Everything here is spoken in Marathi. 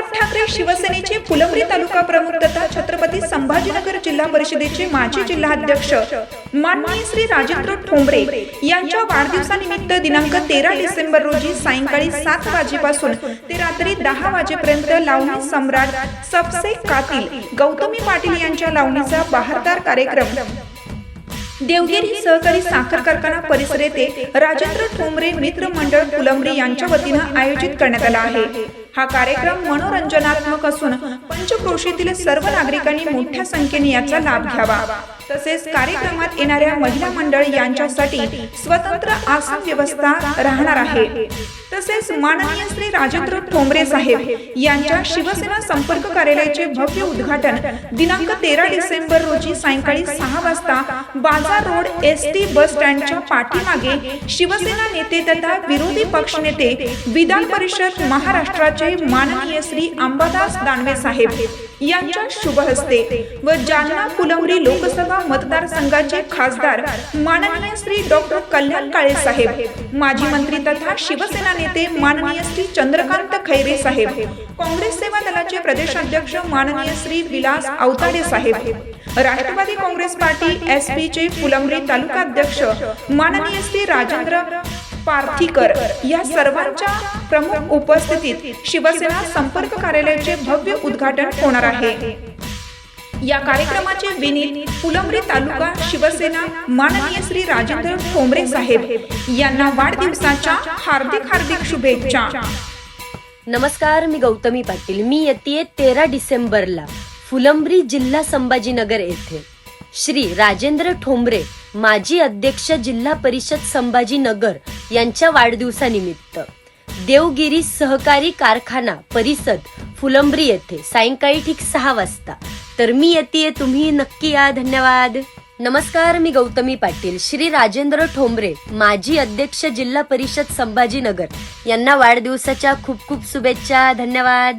ठाकरे शिवसेनेचे फुलंब्री तालुका प्रमुख तथा छत्रपती संभाजीनगर जिल्हा परिषदेचे माजी जिल्हाध्यक्ष माननीय श्री राजेंद्र ठोंबरे यांच्या वाढदिवसानिमित्त दिनांक तेरा डिसेंबर रोजी सायंकाळी सात वाजेपासून ते रात्री दहा वाजेपर्यंत लावणी सम्राट सबसे कातील गौतमी पाटील यांच्या लावणीचा बहारदार कार्यक्रम. देवगिरी सहकारी साखर कारखाना परिसर येथे राजेंद्र ठोंबरे मित्र मंडळ फुलंब्री यांच्या वतीनं आयोजित करण्यात आला आहे. हा कार्यक्रम मनोरंजनात्मक असून पंचक्रोशीतील सर्व नागरिकांनी मोठ्या संख्येने याचा लाभ घ्यावा. तसेच कार्यक्रमात येणाऱ्या महिला मंडळ यांच्यासाठी स्वतंत्र आसन व्यवस्था राहणार आहे. तसेच माननीय श्री राजेंद्र ठोंबरे साहेब यांच्या शिवसेना संपर्क कार्यालयाचे भव्य उद्घाटन दिनांक तेरा डिसेंबर रोजी सायंकाळी सहा वाजता बाजार रोड एस टी बस स्टँडच्या पाठीमागे शिवसेना नेते तथा विरोधी पक्षनेते विधान परिषद महाराष्ट्राचे माननीय श्री अंबादास दानवे साहेब यांच्या शुभ हस्ते व जालना फुलवरी लोकसभा मतदारसंघाचे खासदार माननीय श्री डॉक्टर कल्याण काळे साहेब माजी मंत्री तथा शिवसेना नेते माननीय श्री चंद्रकांत खैरे साहेब काँग्रेस सेवा दलाचे प्रदेशाध्यक्ष माननीय श्री विलास अवताडे साहेब राष्ट्रवादी काँग्रेस पार्टी एस चे फुलंब्री तालुका अध्यक्ष माननीय श्री राजेंद्र पार्थीकर या सर्वांच्या प्रमुख उपस्थितीत शिवसेना संपर्क कार्यालयाचे भव्य उद्घाटन होणार आहे. या कार्यक्रमाचे विनीत फुलंब्री तालुका शिवसेना माननीय श्री राजेंद्र ठोंबरे साहेब यांना वाढदिवसाच्या हार्दिक हार्दिक शुभेच्छा. नमस्कार मी गौतमी पाटील. मी येते तेरा डिसेंबरला फुलंब्री जिल्हा संभाजीनगर येथे. श्री राजेंद्र ठोंबरे माजी अध्यक्ष जिल्हा परिषद संभाजीनगर यांच्या वाढदिवसानिमित्त देवगिरी सहकारी कारखाना परिषद फुलंब्री येथे सायंकाळी ठीक सहा वाजता तर मी येते तुम्ही नक्की या धन्यवाद. नमस्कार मी गौतमी पाटील श्री राजेंद्र ठोंबरे माजी अध्यक्ष जिल्हा परिषद संभाजीनगर. यांना वाढदिवसाच्या खूप खूप शुभेच्छा धन्यवाद.